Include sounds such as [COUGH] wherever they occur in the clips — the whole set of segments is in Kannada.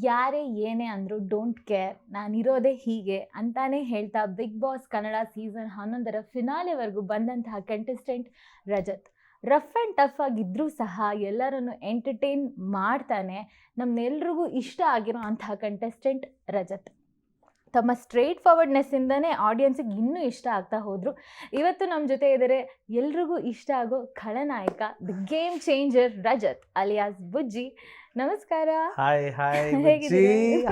ಯಾರೇ ಏನೇ ಅಂದ್ರು ಡೋಂಟ್ ಕೇರ್ ನಾನಿರೋದೇ ಹೀಗೆ ಅಂತಾನೆ ಹೇಳ್ತಾ ಬಿಗ್ ಬಾಸ್ ಕನ್ನಡ ಸೀಸನ್ ಹನ್ನೊಂದರ ಫಿನಾಲೆವರೆಗೂ ಬಂದಂತಹ contestant Rajat. Rough and tough ಆಗಿದ್ದರೂ ಸಹ ಎಲ್ಲರನ್ನು ಎಂಟರ್ಟೈನ್ ಮಾಡ್ತಾನೆ, ನಮ್ಮೆಲ್ರಿಗೂ ಇಷ್ಟ ಆಗಿರೋ ಅಂತಹ ಕಂಟೆಸ್ಟೆಂಟ್ ರಜತ್. ತಮ್ಮ ಸ್ಟ್ರೇಟ್ ಫಾರ್ವರ್ಡ್ನೆಸ್ಸಿಂದನೇ ಆಡಿಯನ್ಸಿಗೆ ಇನ್ನೂ ಇಷ್ಟ ಆಗ್ತಾ ಹೋದರು. ಇವತ್ತು ನಮ್ಮ ಜೊತೆ ಇದ್ದಾರೆ ಎಲ್ರಿಗೂ ಇಷ್ಟ ಆಗೋ ಖಳನಾಯಕ the game changer Rajat alias Bujji. ನಮಸ್ಕಾರ. Hi hi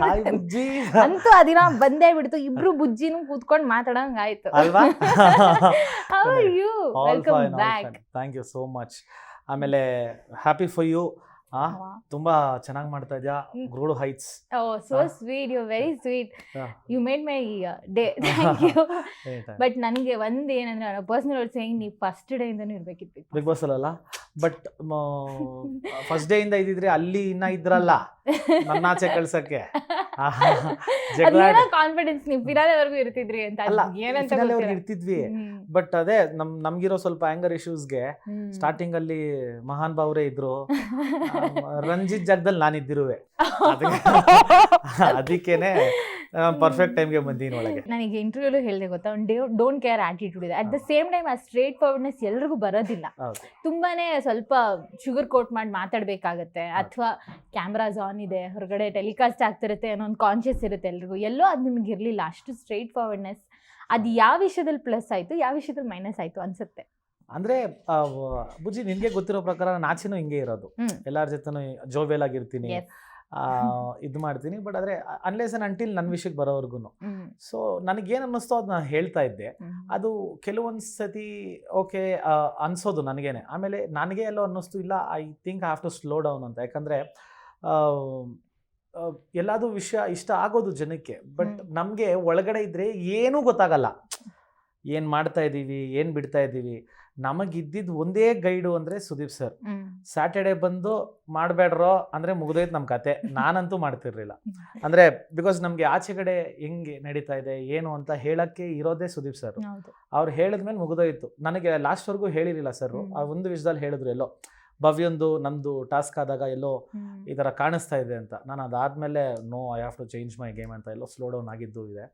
hi ಬುಜ್ಜಿ. [LAUGHS] ಅಂತೂ ಅದಿನ ದಿನ ಬಂದೇ ಬಿಡ್ತು. ಇಬ್ರು ಬುಜ್ಜಿನೂ ಕೂತ್ಕೊಂಡು ಮಾತಾಡಂಗಾಯ್ತು ಅಲ್ವಾ? How you welcome back thank you so much ಆಮೇಲೆ ಹ್ಯಾಪಿ ಫಾರ್ ಯು ಆ? ತುಂಬಾ ಚೆನ್ನಾಗಿ ಮಾಡ್ತಾ ಇದ್ಯಾ. Growed heights oh so. Sweet you very sweet you made my day thank you but ನನಗೆ ಒಂದು ಏನಂದ್ರೆ ಪರ್ಸನಲ್ ಸೇಯಿಂಗ್ ನೀವು ಫಸ್ಟ್ ಡೇ ಇಂದನೂ ಇರ್ಬೇಕಿತ್ತು. ಬಿಗ್ ಬಾಸ್ ಅಲ್ಲ ಬಟ್ ಫಸ್ಟ್ ಡೇ ಇಂದ ಇದ್ದಿದ್ರೆ ಅಲ್ಲಿ ಇನ್ನ ಇದ್ರಲ್ಲ. ನನ್ನ ಆಚೆ ಕಳ್ಸಕ್ಕೆ. [LAUGHS] ಕಾನ್ಫಿಡೆನ್ಸ್ ನೀವು ಫಿನಾಲೆವರೆಗೂ ಇರ್ತಿದ್ರಿ ಅಂತ ಅಲ್ಲ ಏನಂತ ಇರ್ತಿದ್ವಿ. ಬಟ್ ಅದೇ ನಮ್ ನಮ್ಗಿರೋ ಸ್ವಲ್ಪ ಆಂಗರ್ ಇಶ್ಯೂಸ್ಗೆ. ಸ್ಟಾರ್ಟಿಂಗ್ ಅಲ್ಲಿ ಮಹಾನ್ ಬಾವ್ರೆ ಇದ್ರು. [LAUGHS] ರಂಜಿತ್ ಜಾಗದಲ್ಲಿ ನಾನಿದ್ದಿರುವೆ. [LAUGHS] [LAUGHS] ಅದಕ್ಕೇನೆ ಪರ್ಫೆಕ್ಟ್ ಟೈಮ್ಗೆ ಬಂದೀನಿ ಒಳಗೆ. ನನಗೆ ಇಂಟರ್ವ್ಯೂಲು ಹೇಳಿದೆ ಗೊತ್ತಾ? ಒಂದು ಡೋಂಟ್ ಕೇರ್ ಆಟಿಟ್ಯೂಡ್ ಇದೆ. ಅಟ್ ದ ಸೇಮ್ ಟೈಮ್ ಆ ಸ್ಟ್ರೇಟ್ ಫಾರ್ವರ್ಡ್ನೆಸ್ ಎಲ್ರಿಗೂ ಬರೋದಿಲ್ಲ. ತುಂಬಾನೇ ಸ್ವಲ್ಪ ಶುಗರ್ ಕೋಟ್ ಮಾಡಿ ಮಾತಾಡಬೇಕಾಗತ್ತೆ. ಅಥವಾ ಕ್ಯಾಮ್ರಾಸ್ ಆನ್ ಇದೆ ಹೊರಗಡೆ ಟೆಲಿಕಾಸ್ಟ್ ಆಗ್ತಿರುತ್ತೆ ಅನ್ನೋ ಒಂದು ಕಾನ್ಷಿಯಸ್ ಇರುತ್ತೆ ಎಲ್ರಿಗೂ. ಎಲ್ಲೋ ಅದು ನಿಮ್ಗೆ ಇರಲಿಲ್ಲ. ಅಷ್ಟು ಸ್ಟ್ರೇಟ್ ಫಾರ್ವರ್ಡ್ನೆಸ್ ಅದು ಯಾವ ವಿಷಯದಲ್ಲಿ ಪ್ಲಸ್ ಆಯಿತು ಯಾವ ವಿಷಯದಲ್ಲಿ ಮೈನಸ್ ಆಯಿತು ಅನ್ಸುತ್ತೆ. ಅಂದ್ರೆ ಬುಜ್ಜಿ ನಿನ್ಗೆ ಗೊತ್ತಿರೋ ಪ್ರಕಾರ ನಾಚಿನೂ ಹಿಂಗೆ ಇರೋದು. ಎಲ್ಲರ ಜೊತೆನೂ ಜೋಬೇಲ್ ಆಗಿರ್ತೀನಿ. ಇದು ಮಾಡ್ತೀನಿ. ಬಟ್ ಆದರೆ ಅನ್ಲೇಸ್ ಅನ್ ಅಂಟಿಲ್ ನನ್ನ ವಿಷಯಕ್ಕೆ ಬರೋವರೆಗೂ. ಸೊ ನನಗೇನು ಅನ್ನಿಸ್ತೋ ಅದು ನಾನು ಹೇಳ್ತಾ ಇದ್ದೆ. ಅದು ಕೆಲವೊಂದು ಸತಿ ಓಕೆ ಅನ್ಸೋದು ನನಗೇನೆ. ಆಮೇಲೆ ನನಗೆ ಎಲ್ಲೋ ಅನ್ನಿಸ್ತು ಇಲ್ಲ I think I have to slow down ಅಂತ. ಯಾಕಂದರೆ ಎಲ್ಲಾದು ವಿಷಯ ಇಷ್ಟ ಆಗೋದು ಜನಕ್ಕೆ. ಬಟ್ ನಮಗೆ ಒಳಗಡೆ ಇದ್ದರೆ ಏನೂ ಗೊತ್ತಾಗಲ್ಲ. ಏನು ಮಾಡ್ತಾ ಇದ್ದೀವಿ ಏನು ಬಿಡ್ತಾ ಇದ್ದೀವಿ ನಮಗಿದ್ದಿದ್ದು ಒಂದೇ ಗೈಡು ಅಂದ್ರೆ ಸುದೀಪ್ ಸರ್. ಸಾಟರ್ಡೆ ಸ್ಯಾಟರ್ಡೆ ಬಂದು ಮಾಡಬೇಡ್ರೋ ಅಂದ್ರೆ ಮುಗಿದೋಯ್ತು ನಮ್ಮ ಕತೆ. [LAUGHS] ನಾನಂತೂ ಮಾಡ್ತಿರ್ಲಿಲ್ಲ. ಅಂದ್ರೆ ಬಿಕಾಸ್ ನಮ್ಗೆ ಆಚೆ ಕಡೆ ಹೆಂಗೆ ನಡೀತಾ ಇದೆ ಏನು ಅಂತ ಹೇಳಕ್ಕೆ ಇರೋದೇ ಸುದೀಪ್ ಸರ್. ಅವ್ರು ಹೇಳಿದ್ಮೇಲೆ ಮುಗಿದೋಯ್ತು. ನನಗೆ ಲಾಸ್ಟ್ವರೆಗೂ ಹೇಳಿರಲಿಲ್ಲ ಸರ್. ಆ ಒಂದು ವಿಷಯದಲ್ಲಿ ಹೇಳಿದ್ರು ಎಲ್ಲೋ. ಭವ್ಯಂದು ನಮ್ಮದು ಟಾಸ್ಕ್ ಆದಾಗ ಎಲ್ಲೋ. ಈ ಥರ ಕಾಣಿಸ್ತಾ ಇದೆ ಅಂತ ನಾನು ಅದಾದಮೇಲೆ no I have to change my game ಅಂತ ಎಲ್ಲೋ ಸ್ಲೋ ಡೌನ್ ಆಗಿದ್ದು ಇದೆ.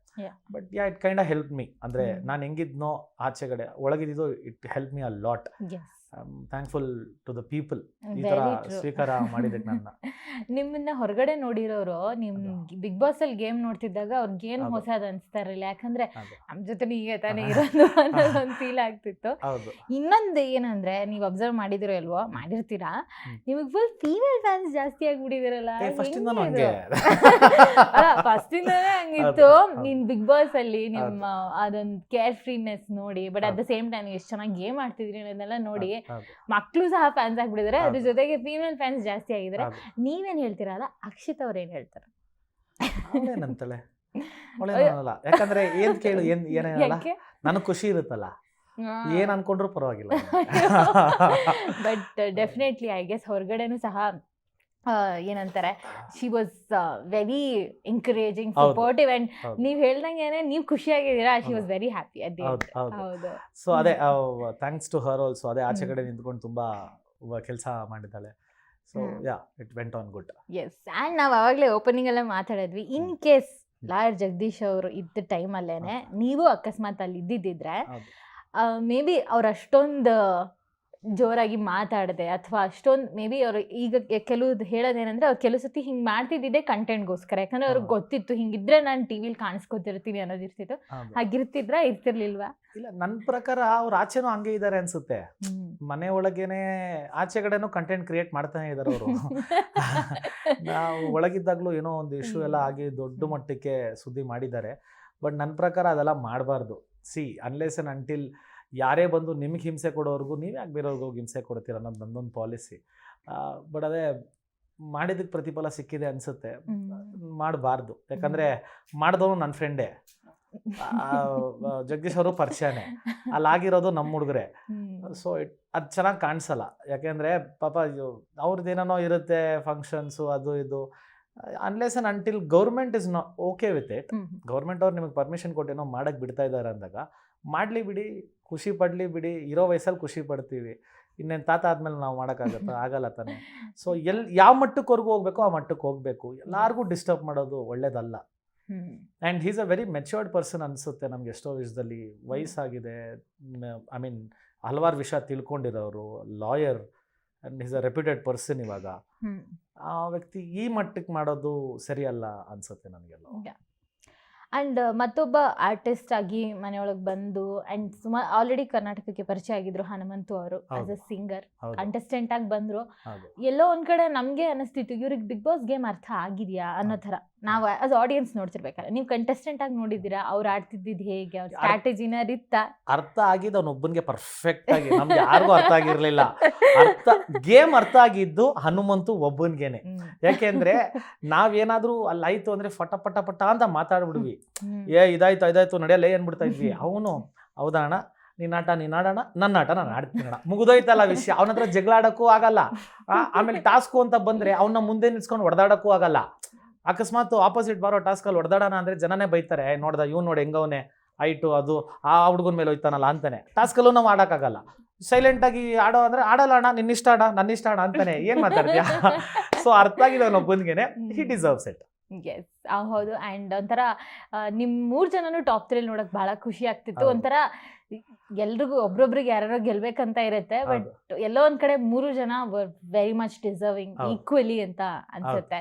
But ya it kind help me ಅಂದರೆ ನಾನು ಹೆಂಗಿದ್ನೋ ಆಚೆಗಡೆ ಒಳಗಿದ್ದು it help me a lot. Thankful to the people ಈ. ಸ್ವೀಕಾರ ಮಾಡಿದಕ್ಕೆ ನನ್ನ. [LAUGHS] ನಿಮ್ಮನ್ನ ಹೊರಗಡೆ ನೋಡಿರೋರು ನಿಮ್ ಬಿಗ್ ಬಾಸ್ ಅಲ್ಲಿ ಗೇಮ್ ನೋಡ್ತಿದ್ದಾಗ ಅವ್ರಿಗೆ ಏನು ಹೊಸದ ಅನ್ಸ್ತಾರಲ್ಲ ಯಾಕಂದ್ರೆ. ನಮ್ ಜೊತೆ ನೀಗೆ ತಾನೇ. [LAUGHS] ಇರೋದು ಅನ್ನೋದು ಒಂದು ಫೀಲ್ ಆಗ್ತಿತ್ತು. ಇನ್ನೊಂದ್ ಏನಂದ್ರೆ ನೀವು ಅಬ್ಸರ್ವ್ ಮಾಡಿದಿರೋ ಅಲ್ವೋ ಮಾಡಿರ್ತೀರಾ? ನಿಮಗ್ ಫುಲ್ ಫೀಮೇಲ್ ಫ್ಯಾನ್ಸ್ ಜಾಸ್ತಿ ಆಗ್ಬಿಟ್ಟಿದಿರಲ್ಲ. ಫಸ್ಟ್ ಇಂದ? ಇಂದನೇ ಹಂಗಿತ್ತು. ನೀನ್ ಬಿಗ್ ಬಾಸ್ ಅಲ್ಲಿ ನಿಮ್ಮ ಅದೊಂದು ಕೇರ್ ಫ್ರೀನೆಸ್ ನೋಡಿ but at the same time ಎಷ್ಟು ಚೆನ್ನಾಗಿ ಗೇಮ್ ಆಡ್ತಿದ್ರಿ ಅನ್ನೋದನ್ನೆಲ್ಲ ನೋಡಿ ಮಕ್ಕಳು ಸಹ ಫ್ಯಾನ್ಸ್ ಆಗ್ಬಿಟ್ಟಿದ್ದಾರೆ ಅದ್ರ ಜೊತೆಗೆ ಫೀಮೇಲ್ ಫ್ಯಾನ್ಸ್ ಜಾಸ್ತಿ ಆಗಿದ್ದಾರೆ. ನೀವೇನ್ ಹೇಳ್ತೀರಲ್ಲ? ಅಕ್ಷಿತ್ ಅವ್ರು ಏನ್ ಹೇಳ್ತಾರೆ? [LAUGHS] ಯಾಕಂದ್ರೆ ಏನ್ ಕೇಳು ಏನ್ ಏನೇನಲ್ಲ ನನಗೆ ಖುಷಿ ಇರುತ್ತಲ್ಲ. ಏನ್ ಅನ್ಕೊಂಡ್ರು ಪರವಾಗಿಲ್ಲ. ಬಟ್ ಡೆಫಿನೆಟ್ಲಿ ಐ ಗೆಸ್ ಹೊರಗಡೆನೂ ಸಹ ಏನಂತಾರೆ she was very encouraging. Supportive and ನೀವು ಹೇಳ್ದಂಗೆನೆ ನೀವು ಖುಷಿಯಾಗಿದ್ದೀರಾ ಶಿ ವಾಸ್. ವೆರಿ ಹ್ಯಾಪಿ ಅದೇ ಹೌದು ಸೊ ಅದೇ ಥ್ಯಾಂಕ್ಸ್ ಟು ಹರ್ ಆಲ್ಸೋ ಅದೇ ಆಚೆ. ಕಡೆ ನಿಂತ್ಕೊಂಡು ತುಂಬಾ ಕೆಲಸ ಮಾಡಿದ್ದಾಳೆ. So yeah it went on good yes and ನಾವು ಅವಾಗಲೇ ಓಪನಿಂಗ್ ಅಲ್ಲೇ ಮಾತಾಡಿದ್ವಿ. ಇನ್ ಕೇಸ್ ಲಾಯರ್ ಜಗದೀಶ್ ಅವರು ಇದ್ದ ಟೈಮಲ್ಲೇನೆ ನೀವು ಅಕಸ್ಮಾತ್ ಅಲ್ಲಿ ಇದ್ದಿದ್ದಿದ್ರೆ. ಮೇ ಬಿ ಅವ್ರು ಅಷ್ಟೊಂದು ಜೋರಾಗಿ ಮಾತಾಡಿದೆ ಅಥವಾ ಅಷ್ಟೊಂದು ಮೇ ಬಿ ಅವರು ಈಗ ಕೆಲವು ಹೇಳೋದೇನಂದ್ರೆ ಅವ್ರು ಕೆಲವು ಸತಿ ಹಿಂಗೆ ಮಾಡ್ತಿದ್ದಿದ್ದೆ ಕಂಟೆಂಟ್ಗೋಸ್ಕರ ಯಾಕಂದ್ರೆ ಅವ್ರಿಗೆ ಗೊತ್ತಿತ್ತು ಹಿಂಗಿದ್ರೆ ನಾನು ಟಿ ವಿಲಿ ಕಾಣಿಸ್ಕೊತಿರ್ತೀನಿ ಅನ್ನೋದು ಹಾಗಿರ್ತಿದ್ರ ಇರ್ತಿರ್ಲಿಲ್ವಾ? ಇಲ್ಲ ನನ್ನ ಪ್ರಕಾರ ಅವ್ರು ಆಚೆನೂ ಹಂಗೆ ಇದ್ದಾರೆ ಅನ್ಸುತ್ತೆ. ಮನೆ ಒಳಗೇನೆ ಆಚೆ ಕಡೆನೂ ಕಂಟೆಂಟ್ ಕ್ರಿಯೇಟ್ ಮಾಡ್ತಾನೆ ಇದ್ದಾರೆ ಅವರು. [LAUGHS] ನಾವು ಒಳಗಿದ್ದಾಗಲೂ ಏನೋ ಒಂದು ಇಶ್ಯೂ ಎಲ್ಲ ಆಗಿ ದೊಡ್ಡ ಮಟ್ಟಕ್ಕೆ ಸುದ್ದಿ ಮಾಡಿದ್ದಾರೆ. ಬಟ್ ನನ್ನ ಪ್ರಕಾರ ಅದೆಲ್ಲ ಮಾಡಬಾರ್ದು. ಸಿ ಅನ್ಲೆಸ್ ಅಂಡ್ ಅಂಟಿಲ್ ಯಾರೇ ಬಂದು ನಿಮ್ಗೆ ಹಿಂಸೆ ಕೊಡೋರ್ಗು ನೀವು ಯಾಕೆ ಬೇರೆಯವ್ರಿಗೆ ಹಿಂಸೆ ಕೊಡ್ತೀರ ಅನ್ನೋದು ನನ್ನೊಂದು ಪಾಲಿಸಿ. ಬಟ್ ಅದೇ ಮಾಡಿದಕ್ಕೆ ಪ್ರತಿಫಲ ಸಿಕ್ಕಿದೆ ಅನಿಸುತ್ತೆ. ಮಾಡಬಾರ್ದು. ಯಾಕಂದರೆ ಮಾಡಿದವನು ನನ್ನ ಫ್ರೆಂಡೇ ಜಗದೀಶ್ ಅವರು ಪರಿಚಯನೇ. ಅಲ್ಲಾಗಿರೋದು ನಮ್ಮ ಹುಡುಗರೆ. ಸೊ ಇಟ್ ಅದು ಚೆನ್ನಾಗಿ ಕಾಣಿಸಲ್ಲ. ಯಾಕೆಂದರೆ ಪಾಪ ಅವ್ರದ್ದೇನೋ ಇರುತ್ತೆ ಫಂಕ್ಷನ್ಸು ಅದು ಇದು. Unless un until government is not okay with it government ಅವ್ರು ನಿಮಗೆ ಪರ್ಮಿಷನ್ ಕೊಟ್ಟೇನೋ ಮಾಡಕ್ಕೆ ಬಿಡ್ತಾ ಇದ್ದಾರೆ ಅಂದಾಗ ಮಾಡಲಿ ಬಿಡಿ. ಖುಷಿ ಪಡಲಿ ಬಿಡಿ ಇರೋ ವಯಸ್ಸಲ್ಲಿ ಖುಷಿ ಪಡ್ತೀವಿ. ಇನ್ನೇನು ತಾತ ಆದ್ಮೇಲೆ ನಾವು ಮಾಡೋಕ್ಕಾಗತ್ತ? ಆಗಲ್ಲ ತಾನೆ. ಸೊ ಎಲ್ ಯಾವ ಮಟ್ಟಕ್ಕೆವರೆಗೂ ಹೋಗ್ಬೇಕೋ ಆ ಮಟ್ಟಕ್ಕೆ ಹೋಗಬೇಕು. ಎಲ್ಲರಿಗೂ ಡಿಸ್ಟರ್ಬ್ ಮಾಡೋದು ಒಳ್ಳೇದಲ್ಲ. And he's a very matured person ಅನಿಸುತ್ತೆ ನಮ್ಗೆ ಎಷ್ಟೋ ವಿಷಯದಲ್ಲಿ ವಯಸ್ಸಾಗಿದೆ ಐ ಮೀನ್ ಹಲವಾರು ವಿಷಯ ತಿಳ್ಕೊಂಡಿರೋರು lawyer and is a reputed person ಇವಾಗ. ಆ ವ್ಯಕ್ತಿ ಈ ಮಟ್ಟಕ್ಕೆ ಮಾಡೋದು ಸರಿಯಲ್ಲ ಅನ್ಸುತ್ತೆ ನನಗೆಲ್ಲ. ಅಂಡ್ ಮತ್ತೊಬ್ಬ ಆರ್ಟಿಸ್ಟ್ ಆಗಿ ಮನೆಯೊಳಗೆ ಬಂದು ಅಂಡ್ ಸುಮಾರು ಆಲ್ರೆಡಿ ಕರ್ನಾಟಕಕ್ಕೆ ಪರಿಚಯ ಆಗಿದ್ರು ಹನುಮಂತು ಅವರು ಆಸ್. ಅ ಸಿಂಗರ್ ಕಂಟೆಸ್ಟೆಂಟ್ ಆಗಿ ಬಂದ್ರು. ಎಲ್ಲೋ ಒಂದು ಕಡೆ ನಮಗೆ ಅನಿಸ್ತಿತ್ತು ಇವ್ರಿಗೆ ಬಿಗ್ ಬಾಸ್ ಗೇಮ್ ಅರ್ಥ ಆಗಿದೆಯಾ ಅನ್ನೋ ತರ ನಾವು ಆಸ್ ಆಡಿಯನ್ಸ್ ನೋಡ್ತಿರ್ಬೇಕಾದ್ರೆ ನೀವು ಕಂಟೆಸ್ಟೆಂಟ್ ಆಗಿ ನೋಡಿದ್ದೀರಾ ಅವ್ರು ಆಡ್ತಿದ್ದಿದ್ ಹೇಗೆ ಅವ್ರ ಸ್ಟ್ರಾಟಜಿ ಸ್ಟ್ರಾಟಜಿನ ರಿತ್ತ ಅರ್ಥ ಆಗಿದ್ದು ಅವನೊಬ್ಬನಿಗೆ ಪರ್ಫೆಕ್ಟ್ ಆಗಿ ನಮ್ಗೆ ಯಾರಿಗೂ ಅರ್ಥ ಆಗಿರ್ಲಿಲ್ಲ. ಅರ್ಥ ಗೇಮ್ ಅರ್ಥ ಆಗಿದ್ದು ಹನುಮಂತು ಒಬ್ಬನ್ಗೇನೆ. ಯಾಕೆಂದ್ರೆ ನಾವೇನಾದ್ರೂ ಅಲ್ಲಿ ಆಯ್ತು ಅಂದ್ರೆ ಫಟ ಪಟ ಪಟ ಅಂತ ಮಾತಾಡ್ಬಿಡ್ವಿ. ಏ ಇದಾಯ್ತು ಇದಾಯ್ತು ನಡೆಯಲ್ಲ ಏನ್ ಬಿಡ್ತಾ ಇದ್ವಿ. ಅವನು ಹೌದಾಣ ನೀನ್ ಆಟ ನೀನ್ ಆಡೋಣ ನನ್ನ ಆಟ ನಾನು ಆಡ್ತೀನಿ ಅಣ್ಣ. ಮುಗಿದೋಯ್ತಲ್ಲ ವಿಷಯ. ಅವನ ಹತ್ರ ಜಗಳ ಆಡಕ್ಕೂ ಆಗಲ್ಲ ಆಮೇಲೆ ಟಾಸ್ಕು ಅಂತ ಬಂದ್ರೆ ಅವನ್ನ ಮುಂದೆ ನಿಲ್ಸ್ಕೊಂಡು ಹೊಡೆದಾಡಕ್ಕೂ ಆಗಲ್ಲ. ಅಕಸ್ಮಾತ್ ಆಪೋಸಿಟ್ ಬರೋ ಟಾಸ್ಕಲ್ಲಿ ಹೊಡೆದಾಡೋಣ ಅಂದ್ರೆ ಜನನೇ ಬೈತಾರೆ "ಏ, ನೋಡ್ದ ಇವ್ ನೋಡಿ ಹೆಂಗವನೇ ಐಟು ಅದು ಆ ಹುಡುಗನ ಮೇಲೆ ಹೋಯ್ತಾನಲ್ಲ ಅಂತಾನೆ. ಟಾಸ್ಕಲ್ಲೂ ನಾವು ಆಡೋಕ್ಕಾಗಲ್ಲ. ಸೈಲೆಂಟ್ ಆಗಿ ಆಡೋ ಅಂದ್ರೆ ಆಡಲ್ಲ ಅಣ್ಣ ನಿನ್ನ ಇಷ್ಟ ಅಣ್ಣ ನನ್ನ ಇಷ್ಟ ಅಣ್ಣ ಅಂತಾನೆ. ಏನ್ ಮಾತಾಡ್ತೀಯ? ಸೊ [LAUGHS] ಅರ್ಥ ಆಗಿದೆ ಅವನೊಬ್ಬನಿಗೆನೆ ಹಿ ಡಿಸರ್ವ್ಸ್ ಇಟ್ ಎಸ್ ಹೌದು. ಅಂಡ್ ಒಂಥರ ನಿಮ್ಮ ನಿಮ್ ಮೂರ್ ಜನನು ಟಾಪ್ ತ್ರೀ ನೋಡಕ್ ಬಹಳ ಖುಷಿ ಆಗ್ತಿತ್ತು. ಒಂಥರ ಎಲ್ರಿಗೂ ಒಬ್ರೊಬ್ರಿಗೆ ಯಾರೋ ಗೆಲ್ಬೇಕಂತ ಇರುತ್ತೆ ಬಟ್ ಎಲ್ಲೋ ಒಂದ್ ಕಡೆ ಮೂರು ಜನ ವೆರಿ ಮಚ್ ಡಿಸರ್ವಿಂಗ್ ಈಕ್ವಲಿ ಅಂತ ಅನ್ಸುತ್ತೆ.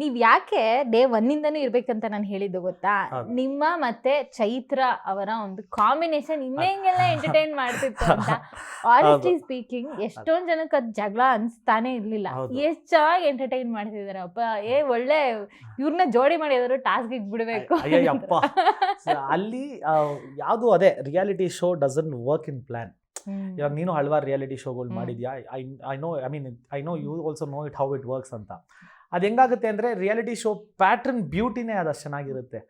ನೀವ್ ಯಾಕೆ ಡೇ ಒನ್ನಿಂದನೂ ಇರ್ಬೇಕಂತ ನಾನು ಹೇಳಿದ್ದು ಗೊತ್ತಾ? ನಿಮ್ಮ ಮತ್ತೆ ಚೈತ್ರ ಅವರ ಒಂದು ಕಾಂಬಿನೇಷನ್ ಇನ್ನೇಂಗೆಲ್ಲ ಎಂಟರ್ಟೈನ್ [LAUGHS] ಮಾಡ್ತಿತ್ತು ಅಂತ ಆನೆಸ್ಟ್ಲಿ ಸ್ಪೀಕಿಂಗ್ ಎಷ್ಟೊಂದ್ ಜನಕ್ಕೆ ಅದ್ ಜಗಳ ಅನ್ಸ್ತಾನೆ ಇರ್ಲಿಲ್ಲ. ಎಷ್ಟ್ ಚೆನ್ನಾಗಿ ಎಂಟರ್ಟೈನ್ ಮಾಡ್ತಿದಾರೆ. ಅಪ್ಪ ಏ ಒಳ್ಳೆ ಇವ್ರನ್ನ ಜೋಡಿ ಮಾಡಿ ಯಾವ್ದಾದ್ರು ಟಾಸ್ಕ್ ಬಿಡ್ಬೇಕು. ಅಲ್ಲಿ ಯಾವುದು ಅದೇ reality show doesn't work in plan. ಇವಾಗ ನೀನು ಹಲವಾರು ರಿಯಾಲಿಟಿ ಶೋಗಳು ಮಾಡಿದ್ಯಾ? I I know I mean I know you also know it how it works ಅಂತ. ಅದು ಹೆಂಗಾಗುತ್ತೆ ಅಂದರೆ ರಿಯಾಲಿಟಿ ಶೋ ಪ್ಯಾಟ್ರನ್ ಬ್ಯೂಟಿನೇ ಅದಷ್ಟು ಚೆನ್ನಾಗಿರುತ್ತೆ.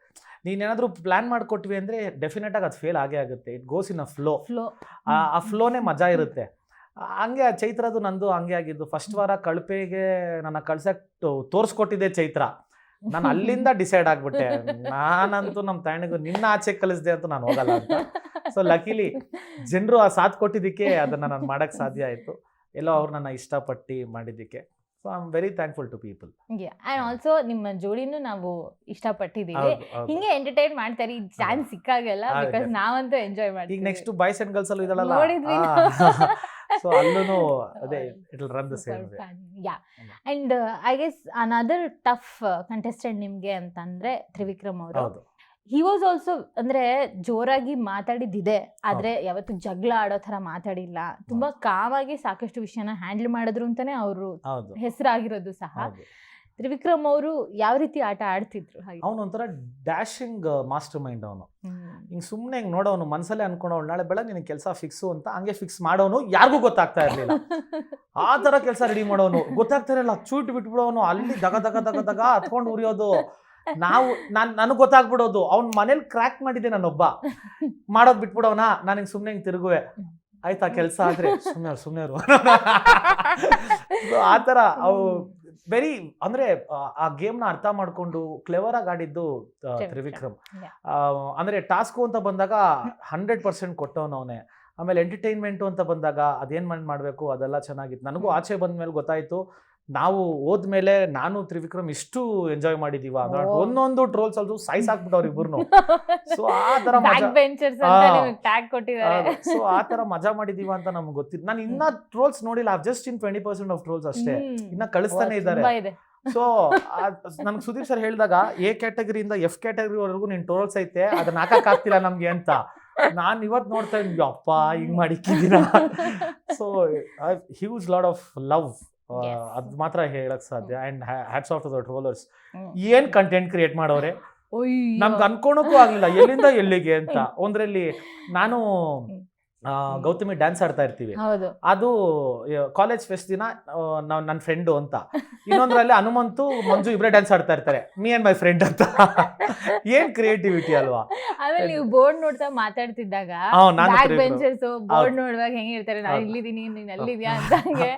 ನೀನೇನಾದರೂ ಪ್ಲ್ಯಾನ್ ಮಾಡಿಕೊಟ್ವಿ ಅಂದರೆ ಡೆಫಿನೆಟಾಗಿ ಅದು ಫೇಲ್ ಆಗೇ ಆಗುತ್ತೆ. It goes in a flow flow ಆ ಫ್ಲೋನೇ ಮಜಾ ಇರುತ್ತೆ. ಹಂಗೆ ಆ ಚೈತ್ರದು ನಂದು ಹಂಗೆ ಆಗಿದ್ದು. ಫಸ್ಟ್ ವಾರ ಕಳಪೆಗೆ ನನ್ನ ಕಳ್ಸಕ್ಕೆ ತೋರಿಸ್ಕೊಟ್ಟಿದ್ದೆ ಚೈತ್ರ. ನಾನು ಅಲ್ಲಿಂದ ಡಿಸೈಡ್ ಆಗ್ಬಿಟ್ಟೆ. ನಾನಂತೂ ನಮ್ಮ ತಾಯಣಿಗೂ ನಿನ್ನ ಆಚೆ ಕಲಿಸ್ದೆ ಅಂತ ನಾನು ಹೋಗಲ್ಲ ಅಂತ. ಸೊ ಲಕಿಲಿ ಜನರು ಆ ಸಾಥ್ ಕೊಟ್ಟಿದ್ದಕ್ಕೆ ಅದನ್ನು ನಾನು ಮಾಡೋಕ್ಕೆ ಸಾಧ್ಯ ಆಯಿತು. ಎಲ್ಲೋ ಅವ್ರು ನನ್ನ ಇಷ್ಟಪಟ್ಟು ಮಾಡಿದ್ದಕ್ಕೆ. So I am very thankful to people and also ನಿಮ್ಮ ಜೋಡಿನೂ ನಾವು ಇಷ್ಟಪಟ್ಟಿದ್ದೀವಿ. ಹಿಂಗೆ ಎಂಟರ್ಟೈನ್ ಮಾಡ್ತಾರೆ ಈ ಚಾನ್ಸ್ ಸಿಕ್ಕಾಗಲ್ಲ ಬಿಕಾಸ್ ನಾವಂತೂ ಎಂಜಾಯ್ ಈಗ ನೆಕ್ಸ್ಟ್ ಬಾಯ್ಸ್ ಅಂಡ್ ಗರ್ಲ್ಸ್ ಅಲ್ಲೂ ಇದೆಲ್ಲ ನೋಡಿದ್ವಿ ಸೊ [LAUGHS] ಅಲ್ಲೂ [LAUGHS] ಅದೇ it run the same yeah and I guess another tough contestant ನಿಮಗೆ ಅಂತಂದ್ರೆ ತ್ರಿವಿಕ್ರಮ್ ಅವರು. ಹೌದು. ಹಿ ವಾಸ್ ಆಲ್ಸೋ ಅಂದ್ರೆ ಜೋರಾಗಿ ಮಾತಾಡಿದ್ದಿದೆ. ಆದ್ರೆ ಯಾವತ್ತು ಜಗಳ ಆಡೋ ತರ ಮಾತಾಡಿಲ್ಲ. ತುಂಬಾ ಕಾವಾಗಿ ಸಾಕಷ್ಟು ವಿಷಯನ ಹ್ಯಾಂಡಲ್ ಮಾಡಿದ್ರು ಅಂತಾನೆ ಅವರು ಹೆಸರಾಗಿರೋದು ಸಹ. ತ್ರಿವಿಕ್ರಮ್ ಅವರು ಯಾವ ರೀತಿ ಆಟ ಆಡ್ತಿದ್ರು ಅವನೊಂಥರ ಡ್ಯಾಶಿಂಗ್ ಮಾಸ್ಟರ್ ಮೈಂಡ್ ಅವನು. ಹಿಂಗ್ ಸುಮ್ನೆ ಸುಮ್ಮನೆ ಹಿಂಗೆ ನೋಡೋನು ಮನ್ಸಲ್ಲೇ ಅನ್ಕೊಂಡವನು ನಾಳೆ ಬೆಳಗ್ಗೆ ನಿನ್ನ ಕೆಲಸ ಫಿಕ್ಸು ಅಂತ ಹಂಗೆ ಫಿಕ್ಸ್ ಮಾಡೋನು ಯಾರಿಗೂ ಗೊತ್ತಾಗ್ತಾ ಇರಲಿಲ್ಲ. ಆ ಥರ ಕೆಲಸ ರೆಡಿ ಮಾಡೋನು. ಗೊತ್ತಾಗ್ತಾ ಇರಲಿಲ್ಲ ಚೂಟ್ ಬಿಟ್ಬಿಡೋನು ಅಲ್ಲಿ ದಗ ದಗ ದಗ ದಗ ಹತ್ಕೊಂಡು ಉರಿಯೋದು. ನಾವು ನಾನು ನನಗೆ ಗೊತ್ತಾಗ್ಬಿಡೋದು. ಅವ್ನ ಮನೇಲಿ ಕ್ರ್ಯಾಕ್ ಮಾಡಿದ್ದೆ ನಾನೊಬ್ಬ. ಮಾಡೋದ್ ಬಿಟ್ಬಿಡೋನ? ನಾನು ಹಿಂಗೆ ಸುಮ್ಮನೆ ಹಿಂಗೆ ತಿರುಗುವೆ. ಆಯ್ತಾ ಕೆಲಸ ಆದ್ರೆ? ಸುಮ್ಮನೆ ಸುಮ್ಮನೆ ಆ ಥರ ಅವು ವೆರಿ ಅಂದ್ರೆ ಆ, ಗೇಮ್ ಗೇಮ್ನ ಅರ್ಥ ಮಾಡ್ಕೊಂಡು ಕ್ಲೆವರ್ ಆಗಿ ಆಡಿದ್ದು ತ್ರಿವಿಕ್ರಮ್. ಅಂದ್ರೆ ಟಾಸ್ಕು ಅಂತ ಬಂದಾಗ ಹಂಡ್ರೆಡ್ ಪರ್ಸೆಂಟ್ ಕೊಟ್ಟವನು ಅವನೇ. ಆಮೇಲೆ ಎಂಟರ್ಟೈನ್ಮೆಂಟು ಅಂತ ಬಂದಾಗ ಅದೇನ್ ಮಾಡಿ ಮಾಡಬೇಕು? ಅದೆಲ್ಲ ಚೆನ್ನಾಗಿತ್ತು. ನನಗೂ ಆಚೆ ಬಂದ ಮೇಲೆ ಗೊತ್ತಾಯ್ತು. ನಾವು ಹೋದ್ಮೇಲೆ ನಾನು ತ್ರಿವಿಕ್ರಮ್ ಇಷ್ಟು ಎಂಜಾಯ್ ಮಾಡಿದೀವ. ಒಂದೊಂದು ಟ್ರೋಲ್ಸ್ ಅಲ್ದು ಸೈಸ್ ಹಾಕ್ಬಿಟ್ಟವ್ರು ಇಬ್ಬರು ಸೊ [LAUGHS] ಆ ತರ ಸೊ ಆ. ತರ ಮಜಾ ಮಾಡಿದೀವ ಅಂತ ನಮ್ಗೆ ಗೊತ್ತಿತ್ತು ನಾನು ಇನ್ನ ಟ್ರೋಲ್ಸ್ ನೋಡಿಲ್ಲ. Just in twenty percent of trolls ಅಷ್ಟೇ. ಇನ್ನ ಕಳಿಸ್ತಾನೆ ಇದ್ದಾರೆ. ಸೊ ನನ್ಗೆ ಸುದೀಪ್ ಸರ್ ಹೇಳಿದಾಗ ಎ ಕ್ಯಾಟಗರಿಯಿಂದ ಎಫ್ ಕ್ಯಾಟಗರಿವರೆಗೂ ನಿನ್ ಟ್ರೋಲ್ಸ್ ಐತೆ. ಅದನ್ನ ಹಾಕಕ್ ಆಗ್ತಿಲ್ಲ ನಮ್ಗೆ ಅಂತ. ನಾನ್ ಇವತ್ ನೋಡ್ತಾ ಇದ್ವಿ ಅಪ್ಪ ಹಿಂಗ್ ಮಾಡಿಕ್ಕಿದ್ದೀನ so huge lot of love. ಅದ್ ಮಾತ್ರ ಹೇಳಕ್ ಸಾಧ್ಯ. And hats off to the trollers. ಏನ್ ಕಂಟೆಂಟ್ ಕ್ರಿಯೇಟ್ ಮಾಡೋರೆ. ನಮ್ಗೆ ಅನ್ಕೊಳಕ್ಕೂ ಆಗ್ಲಿಲ್ಲ. ಎಲ್ಲಿಂದ ಎಲ್ಲಿಗೆ ಅಂತ. ಒಂದ್ರಲ್ಲಿ ನಾನು ಗೌತಮಿ ಡ್ಯಾನ್ಸ್ ಆಡ್ತಾ ಇರ್ತೀವಿ. ಹೌದು. ಅದು ಕಾಲೇಜ್ ಫೆಸ್ಟ್ ದಿನ ನಾವು ನನ್ನ ಫ್ರೆಂಡು ಅಂತ. ಇನ್ನೊಂದ್ರಲ್ಲಿ ಹನುಮಂತು ಮಂಜು ಇಬ್ಬರೇ ಡ್ಯಾನ್ಸ್ ಆಡ್ತಾ ಇರ್ತಾರೆ. ಮೀ ಅಂಡ್ ಮೈ ಫ್ರೆಂಡ್ ಅಂತ. ಏನ್ ಕ್ರಿಯೇಟಿವಿಟಿ ಅಲ್ವಾ? ಆಮೇಲೆ ನೀವು ಬೋರ್ಡ್ ನೋಡ್ತಾ ಮಾತಾಡ್ತಿದ್ದಾಗ ನಾನು ಬ್ಯಾಕ್. ಬೆಂಚರ್ಸ್ ಬೋರ್ಡ್ ನೋಡುವಾಗ ಹೆಂಗಿರ್ತಾರೆ ನಾನು ಹೌದು. ಇಲ್ಲಿದ್ದೀನಿ ನೀನ್ ಅಲ್ಲಿದ್ಯಾ ಅಂತ ಹಂಗೆ.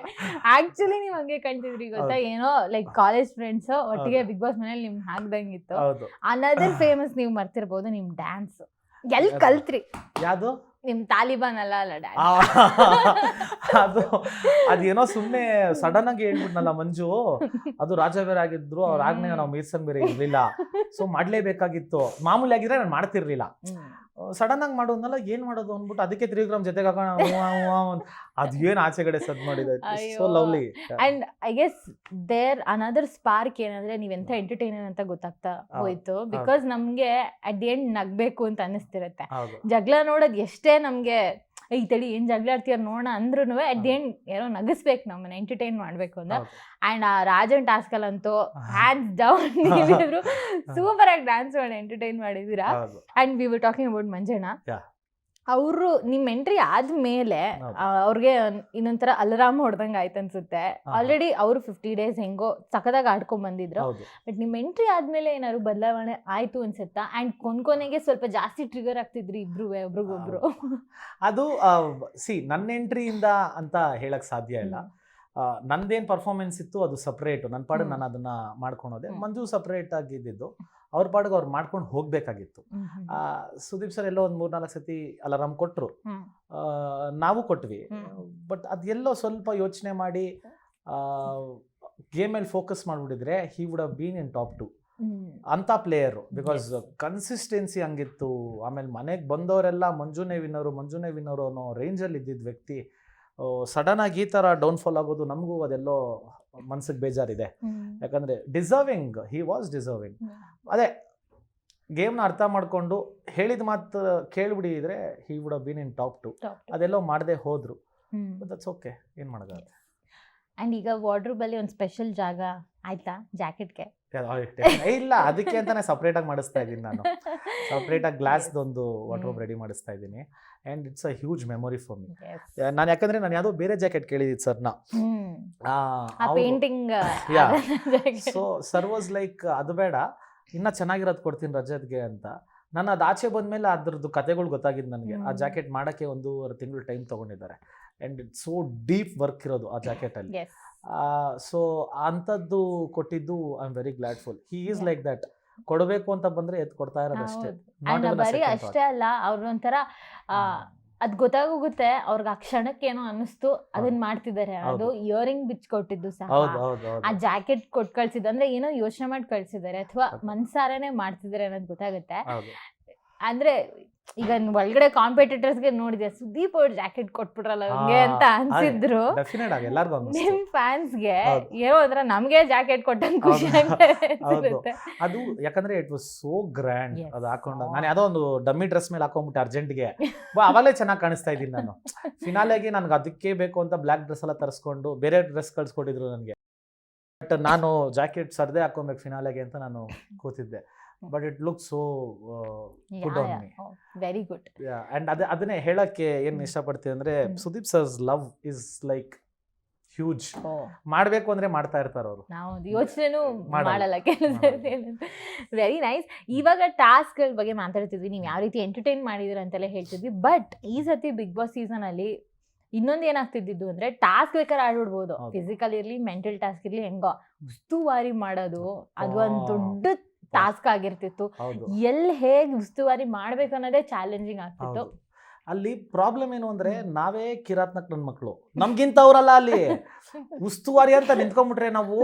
ಆಕ್ಚುಲಿ ನೀವ್ ಹಂಗೆ ಕಾಣ್ತಿದ್ರಿ ಗೊತ್ತಾ? ಏನೋ ಲೈಕ್ ಕಾಲೇಜ್ ಫ್ರೆಂಡ್ಸ್ ಒಟ್ಟಿಗೆ ಬಿಗ್ ಬಾಸ್ ಮನೇಲಿ ನಿಮ್ ಹಾಕ್ದಂಗಿತ್ತು ಅನದರ್ ಫೇಮಸ್ ನೀವು ಮರ್ತಿರ್ಬೋದು ನಿಮ್ ಡ್ಯಾನ್ಸ್ ಎಲ್ ಕಲ್ತ್ರಿ. ಯಾವ್ದು? ನಿಮ್ ತಾಲಿಬಾನ್ ಅಲ್ಲ ಅಲ್ಲ ಡ್ಯಾಡ್ ಅದು ಅದೇನೋ ಸುಮ್ಮನೆ ಸಡನ್ ಆಗಿ ಹೇಳ್ಬಿಟ್ನಲ್ಲ ಮಂಜು. ಅದು ರಾಜ ಬೇರೆ ಆಗಿದ್ರು ಅವ್ರ ಆಜ್ಞೆ ನಾವು ಮೀರ್ಸಂಗ್ ಬೇರೆ ಇರ್ಲಿಲ್ಲ. ಸೊ ಮಾಡ್ಲೇಬೇಕಾಗಿತ್ತು. ಮಾಮೂಲಿ ಆಗಿದ್ರೆ ನಾನು ಮಾಡ್ತಿರ್ಲಿಲ್ಲ. ಸಡನ್ ಆಗಿ ಮಾಡೋದ್ನಲ್ಲ ಏನ್ ಮಾಡೋದು ಅಂದ್ಬಿಟ್ಟು ಅದಕ್ಕೆ ತ್ರಿವಿಕ್ರಮ್ ಜೊತೆಗೆ ಹಾಕೋಣ ಅದ್ [LAUGHS] ಏನ್ ಆಚೆಗಡೆ ಸದ್ ಮಾಡಿದೆ so. Lovely and I guess there another spark ಏನಂದ್ರೆ ನೀವ್ ಎಂತ ಎಂಟರ್ಟೈನರ್ ಅಂತ ಗೊತ್ತಾಗ್ತಾ ಹೋಯ್ತು. ಬಿಕಾಸ್ ನಮ್ಗೆ ಅಟ್ ದಿ ಎಂಡ್ ನಗ್ಬೇಕು ಅಂತ ಅನಿಸ್ತಿರತ್ತೆ ಜಗಳ ನೋಡೋದ್ ಎಷ್ಟೇ ನಮ್ಗೆ ಈ ತಡಿ ಏನ್ ಜಗಳ ಆಡ್ತೀಯ ನೋಡೋಣ ಅಂದ್ರೂ ಅಟ್ ದಿ ಎಂಡ್ ಏನೋ ನಗಿಸ್ಬೇಕು ನಮ್ಮನ್ನ ಎಂಟರ್ಟೈನ್ ಮಾಡಬೇಕು ಅಂತ ಆ್ಯಂಡ್ ಅಂಡ್ ಆ ರಾಜನ್ ಟಾಸ್ಕಲ್ ಅಂತೂ ಹ್ಯಾಂಡ್ಸ್ ಡೌನ್ ಸೂಪರ್ ಆಗಿ ಡ್ಯಾನ್ಸ್ ಮಾಡಿ ಎಂಟರ್ಟೈನ್ ಮಾಡಿದ್ದೀರಾ. And we were talking about Manjanna. ಅವರು ನಿಮ್ ಎಂಟ್ರಿ ಆದ್ಮೇಲೆ ಅವ್ರಿಗೆ ಇನ್ನೊಂಥರ ಅಲರಾಮ್ ಹೊಡ್ದಂಗ್ ಆಯ್ತು ಅನ್ಸುತ್ತೆ. ಆಲ್ರೆಡಿ ಅವರು ಫಿಫ್ಟಿ ಡೇಸ್ ಹೆಂಗೋ ಸಖದಾಗ ಆಡ್ಕೊಂಡ್ ಬಂದಿದ್ರು. ಬಟ್ ನಿಮ್ ಎಂಟ್ರಿ ಆದ್ಮೇಲೆ ಏನಾದ್ರು ಬದಲಾವಣೆ ಆಯ್ತು ಅನ್ಸುತ್ತಾ? ಅಂಡ್ ಕೊನ್ ಕೊನೆಗೆ ಸ್ವಲ್ಪ ಜಾಸ್ತಿ ಟ್ರಿಗರ್ ಆಗ್ತಿದ್ರಿ ಇಬ್ರು ಒಬ್ರಿಗೊಬ್ರು. ಅದು ಸಿ ನನ್ನ ಎಂಟ್ರಿಯಿಂದ ಅಂತ ಹೇಳಕ್ ಸಾಧ್ಯ ಇಲ್ಲ. ನಂದೇನ್ ಪರ್ಫಾರ್ಮೆನ್ಸ್ ಇತ್ತು ಅದು ಸಪ್ರೇಟ್ ನನ್ನ ಪಾಡು. ನಾನು ಅದನ್ನ ಮಾಡ್ಕೊಳೋದೆ ಮಂಜು ಸಪ್ರೇಟ್ ಆಗಿದ್ದು ಅವ್ರ ಪಾಡಿಗೆ ಅವ್ರು ಮಾಡ್ಕೊಂಡು ಹೋಗ್ಬೇಕಾಗಿತ್ತು ಸುದೀಪ್ ಸರ್ ಎಲ್ಲೋ ಒಂದು ಮೂರ್ನಾಲ್ಕು ಸತಿ ಅಲಾರಾಮ್ ಕೊಟ್ಟರು. ನಾವು ಕೊಟ್ವಿ. ಬಟ್ ಅದೆಲ್ಲೋ ಸ್ವಲ್ಪ ಯೋಚನೆ ಮಾಡಿ ಗೇಮಲ್ಲಿ focus ಮಾಡಿಬಿಟ್ಟಿದ್ರೆ he would have been in top two. ಅಂತ ಪ್ಲೇಯರು ಬಿಕಾಸ್. ಕನ್ಸಿಸ್ಟೆನ್ಸಿ ಹಂಗಿತ್ತು ಆಮೇಲೆ ಮನೆಗೆ ಬಂದವರೆಲ್ಲ ಮಂಜುನೇ ವಿನ್ನರು ಮಂಜುನೇ ವಿನ್ನರು ಅನ್ನೋ ರೇಂಜಲ್ಲಿ ಇದ್ದಿದ್ದ ವ್ಯಕ್ತಿ ಸಡನ್ ಆಗಿ ಈ ಥರ ಡೌನ್ಫಾಲ್ ಆಗೋದು ನಮಗೂ ಅದೆಲ್ಲೋ ಮನ್ಸಿಗೆ ಬೇಜಾರಿದೆ. ಯಾಕಂದರೆ ಡಿಸರ್ವಿಂಗ್ ಹಿ ವಾಸ್ ಡಿಸರ್ವಿಂಗ್. ಅದೇ ಗೇಮ್ನ ಅರ್ಥ ಮಾಡ್ಕೊಂಡು ಹೇಳಿದ ಮಾತು ಕೇಳ್ಬಿಟ್ಟಿದ್ರೆ he would been in top two. ಅದೆಲ್ಲೋ ಮಾಡದೆ ಹೋದ್ರು. ದಟ್ಸ್ ಓಕೆ ಏನು ಮಾಡೋದು? ಅಂಡ್ ಈಗ ವಾರ್ಡ್ರೂಬಲ್ಲಿ ಒಂದು ಸ್ಪೆಷಲ್ ಜಾಗ ಆಯಿತಾ? ಜಾಕೆಟ್ಗೆ ಇಲ್ಲ ಅದಕ್ಕೆ ಅಂತಾನೆ ಸಪ್ರೇಟ್ ಆಗಿ ಮಾಡಿಸ್ತಾ ಇದ್ದೀನಿ ನಾನು. ಸಪ್ರೇಟ್ ಆಗಿ ಗ್ಲಾಸ್ ಒಂದು ವಾಟರ್ ರೆಡಿ ಮಾಡಿಸ್ತಾ ಇದ್ದೀನಿ. And it's a huge memory for me ನಾನು ಯಾಕಂದ್ರೆ ನಾನು ಯಾವುದೋ ಬೇರೆ ಜಾಕೆಟ್ ಕೇಳಿದ್ದೀನಿ ಸರ್ ನಾ. Painting. So sir was like ಅದು ಬೇಡ ಇನ್ನ ಚೆನ್ನಾಗಿರೋದು ಕೊಡ್ತೀನಿ ರಜತ್ಗೆ ಅಂತ. ನಾನು ಅದು ಆಚೆ ಬಂದ್ಮೇಲೆ ಅದ್ರದ್ದು ಕತೆಗಳು ಗೊತ್ತಾಗಿದ್ದು ನನಗೆ. ಆ ಜಾಕೆಟ್ ಮಾಡೋಕ್ಕೆ ಒಂದೂವರೆ ತಿಂಗಳು ಟೈಮ್ ತಗೊಂಡಿದ್ದಾರೆ. And it's so deep work ಇರೋದು ಆ ಜಾಕೆಟ್ ಅಲ್ಲಿ. ಎಸ್ ಸೊ ಅಂಥದ್ದು ಕೊಟ್ಟಿದ್ದು I am very gladful he is. Like that ಕೊಡಬೇಕು ಅಂತ ಬಂದ್ರೆ ಎತ್ ಕೊಡ್ತಾ ಇರೋದು ಅಷ್ಟೇ. ಬರೀ ಅಷ್ಟೇ ಅಲ್ಲ ಅವ್ರ ಒಂಥರ ಅದ್ ಗೊತ್ತಾಗೋಗುತ್ತೆ ಅವ್ರಿಗೆ ಆ ಕ್ಷಣಕ್ಕೇನೋ ಅನಿಸ್ತು ಅದನ್ನ ಮಾಡ್ತಿದ್ದಾರೆ ಅದು ಇಯರಿಂಗ್ ಬಿಚ್ ಕೊಟ್ಟಿದ್ದು ಸಹ. ಆ ಜಾಕೆಟ್ ಕೊಟ್ ಕಳ್ಸಿದ್ದು ಅಂದ್ರೆ ಏನೋ ಯೋಚನೆ ಮಾಡಿ ಕಳ್ಸಿದ್ದಾರೆ ಅಥವಾ. ಮನ್ಸಾರನೆ ಮಾಡ್ತಿದ್ದಾರೆ ಅನ್ನೋದು ಗೊತ್ತಾಗುತ್ತೆ. ಅಂದ್ರೆ ಈಗ ಒಳಗಡೆ ಕಾಂಪಿಟೇಟರ್ಸ್ಗೆ ನೋಡಿದೆ ಸುದೀಪ್ ಅವ್ರ ಜಾಕೆಟ್ ಕೊಟ್ಬಿಟ್ರಲ್ಲ ಅವ್ರಿಗೆ ಅಂತ ಅನ್ಸಿದ್ರು. ನಿಮ್ ಫ್ಯಾನ್ಸ್ಗೆ. ಏನೋ ನಮ್ಗೆ ಜಾಕೆಟ್ ಕೊಟ್ಟಂಗ್ ಖುಷಿ. ಅದು ಯಾಕಂದ್ರೆ ಇಟ್ ವಾಸ್ ಸೋ ಗ್ರ್ಯಾಂಡ್ ಅದು ಹಾಕೊಂಡು. ನಾನು ಯಾವ್ದೋ ಒಂದು ಡಮ್ಮಿ ಡ್ರೆಸ್ ಮೇಲೆ ಹಾಕೊಂಡ್ಬಿಟ್ಟೆ ಅರ್ಜೆಂಟ್ಗೆ. ಅವಾಗಲೇ ಚೆನ್ನಾಗಿ ಕಾಣಿಸ್ತಾ ಇದ್ದೀನಿ ನಾನು. ಫಿನಾಲೆಗೆ ನನ್ಗೆ ಅದಕ್ಕೆ ಬೇಕು ಅಂತ ಬ್ಲ್ಯಾಕ್ ಡ್ರೆಸ್ ಎಲ್ಲ ತರಿಸ್ಕೊಂಡು ಬೇರೆ ಡ್ರೆಸ್ ಕಳ್ಸ್ಕೊಟ್ಟಿದ್ರು ನನಗೆ. ಬಟ್ ನಾನು ಜಾಕೆಟ್ ಸರ್ದೆ ಹಾಕೊಬೇಕು ಫಿನಾಲೆಗೆ ಅಂತ ನಾನು ಕೂತಿದ್ದೆ. But it look so good on me very good and ಅದೇ ಅದನ್ನೇ ಹೇಳಕ್ಕೆ ಏನು ಇಷ್ಟಪಡ್ತೀವಿ ಇಷ್ಟಪಡ್ತೀನಿ ಅಂದ್ರೆ. Sudeep sir's love is like huge ಮಾಡಬೇಕು ಅಂದ್ರೆ ಮಾಡ್ತಾ ಇರ್ತಾರೆ ಅವರು. ನಾವು ಯೋಚನೆನೂ ಮಾಡಲ್ಲ. ವೆರಿ ನೈಸ್ ಇವಾಗ ಟಾಸ್ಕ್ಗಳ ಬಗ್ಗೆ ಮಾತಾಡ್ತಿದ್ವಿ. ನೀವು ಯಾವ ರೀತಿ ಎಂಟರ್ಟೈನ್ ಮಾಡಿದಿರ ಅಂತೆಲ್ಲ ಹೇಳ್ತಿದ್ವಿ. ಬಟ್ ಈ ಸತಿ ಬಿಗ್ ಬಾಸ್ ಸೀಸನ್ ಅಲ್ಲಿ ಇನ್ನೊಂದು ಏನಾಗ್ತಿದ್ದು ಅಂದ್ರೆ ಟಾಸ್ಕ್ ಬೇಕಾದ್ರೆ ಆಡ್ಬಿಡ್ಬೋದು. ಫಿಸಿಕಲ್ ಇರ್ಲಿ ಮೆಂಟಲ್ ಟಾಸ್ಕ್ ಇರ್ಲಿ ಹೆಂಗೋ. ಉಸ್ತುವಾರಿ ಮಾಡೋದು. ಅದು ಒಂದು. ದೊಡ್ಡ ಟಾಸ್ಕ್ ಆಗಿರ್ತಿತ್ತು. ಎಲ್ಲಿ ಹೇಗ್ ಉಸ್ತುವಾರಿ ಮಾಡ್ಬೇಕು ಅನ್ನೋದೇ ಚಾಲೆಂಜಿಂಗ್ ಆಗ್ತಿತ್ತು. ಅಲ್ಲಿ ಪ್ರಾಬ್ಲಮ್ ಏನು ಅಂದ್ರೆ ನಾವೇ ಕಿರಾತ್ನಕ್ ನನ್ನ ಮಕ್ಕಳು ನಮ್ಗಿಂತ ಅವರಲ್ಲ ಅಲ್ಲಿ. [LAUGHS] ಉಸ್ತುವಾರಿ ಅಂತ ನಿಂತ್ಕೊಂಡ್ಬಿಟ್ರೆ ನಾವು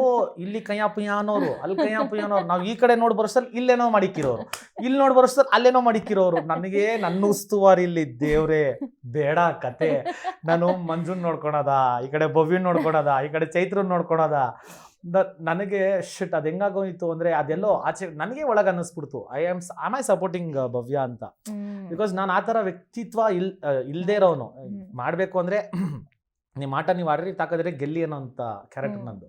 ಇಲ್ಲಿ ಕೈಯ ಪುಯ್ಯ ಅನ್ನೋರು ಅಲ್ಲಿ ಕೈಯ ಪುಯ್ಯ ಅನ್ನೋರು ನಾವು ಈ ಕಡೆ ನೋಡಿ ಬರ್ಸಲ್ ಇಲ್ಲೇನೋ ಮಾಡಿಕ್ಕಿರೋರು. ಇಲ್ಲಿ ನೋಡಿ ಬರ್ಸಲ್ ಅಲ್ಲೇನೋ ಮಾಡಿಕ್ಕಿರೋರು. ನನಗೆ ನನ್ನ ಉಸ್ತುವಾರಿ ಇಲ್ಲಿ ದೇವ್ರೆ ಬೇಡ ಕತೆ. ನಾನು ಮಂಜುನ್ ನೋಡ್ಕೊಳದ ಈ ಕಡೆ ಭವ್ಯನ್ ನೋಡ್ಕೊಳದ ಈ ಕಡೆ ಚೈತ್ರನ್ ನೋಡ್ಕೊಳದ ನನಗೆ ಶಿಟ್ ಅದು ಹೆಂಗಾಗೋಯ್ತು ಅಂದ್ರೆ ಅದೆಲ್ಲೋ ಆಚೆ ನನಗೆ ಒಳಗೆ ಅನ್ನಿಸ್ಬಿಡ್ತು. I am am I supporting Bhavya ಅಂತ. ಬಿಕಾಸ್ ನಾನು ಆ ಥರ ವ್ಯಕ್ತಿತ್ವ ಇಲ್ ಆ, ಇಲ್ದೇ ಇರೋನು. ಮಾಡಬೇಕು ಅಂದರೆ [CLEARS THROAT] ನಿಮ್ಮ ಆಟ ನೀವು ಆಡ್ರಿ ತಾಕಿದ್ರೆ ಗೆಲ್ಲಿ ಅನ್ನೋ ಅಂತ ಕ್ಯಾರೆಕ್ಟರ್ ನಂದು.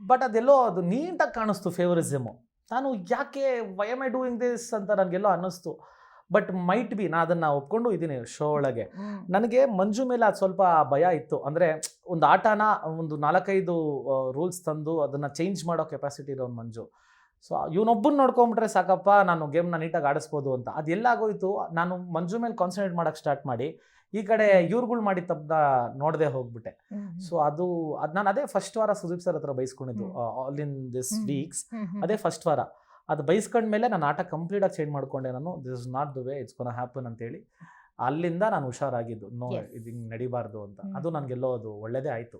ಬಟ್ ಅದೆಲ್ಲೋ ಅದು ನೀಟಾಗಿ ಕಾಣಿಸ್ತು ಫೇವರಿಸಮು ನಾನು ಯಾಕೆ why am I doing this ಅಂತ ನನಗೆಲ್ಲೋ ಅನ್ನಿಸ್ತು. ಬಟ್ ಮೈಟ್ ಬಿ ನಾ ಅದನ್ನು ಒಪ್ಕೊಂಡು ಇದ್ದೀನಿ ಶೋ ಒಳಗೆ. ನನಗೆ ಮಂಜು ಮೇಲೆ ಅದು ಸ್ವಲ್ಪ ಭಯ ಇತ್ತು. ಅಂದರೆ ಒಂದು ಆಟನ ಒಂದು ನಾಲ್ಕೈದು ರೂಲ್ಸ್ ತಂದು ಅದನ್ನು ಚೇಂಜ್ ಮಾಡೋ ಕೆಪಾಸಿಟಿ ಇರೋ ಮಂಜು. ಸೊ ಇವನೊಬ್ಬನ ನೋಡ್ಕೊಂಬಿಟ್ರೆ ಸಾಕಪ್ಪ ನಾನು ಗೇಮ್ನ ನೀಟಾಗಿ ಆಡಿಸ್ಬೋದು ಅಂತ. ಅದು ಎಲ್ಲಾಗೋಯ್ತು ನಾನು ಮಂಜು ಮೇಲೆ ಕಾನ್ಸಂಟ್ರೇಟ್ ಮಾಡೋಕ್ಕೆ ಸ್ಟಾರ್ಟ್ ಮಾಡಿ ಈ ಕಡೆ ಇವ್ರುಗಳು ಮಾಡಿ ತಪ್ಪನ್ನ ನೋಡದೆ ಹೋಗ್ಬಿಟ್ಟೆ. ಸೊ ಅದು ಅದು ನಾನು ಅದೇ ಫಸ್ಟ್ ವಾರ ಸುದೀಪ್ ಸರ್ ಹತ್ರ ಬೈಸ್ಕೊಂಡಿದ್ದು ಆಲ್ ಇನ್ ದಿಸ್. ವೀಕ್ಸ್. ಅದೇ ಫಸ್ಟ್ ವಾರ. ಅದು ಬೈಸ್ಕೊಂಡ್ಮೇಲೆ ನಾನು ಆಟ ಕಂಪ್ಲೀಟಾಗಿ ಚೇಂಜ್ ಮಾಡಿಕೊಂಡೆ ನಾನು this is not the way it's gonna happen ಅಂತೇಳಿ ಅಲ್ಲಿಂದ ನಾನು ಹುಷಾರಾಗಿದ್ದು ನೋ. ಇದು ಹಿಂಗೆ ನಡಿಬಾರ್ದು ಅಂತ. ಅದು ನನಗೆಲ್ಲೋ ಅದು ಒಳ್ಳೆಯದೇ ಆಯ್ತು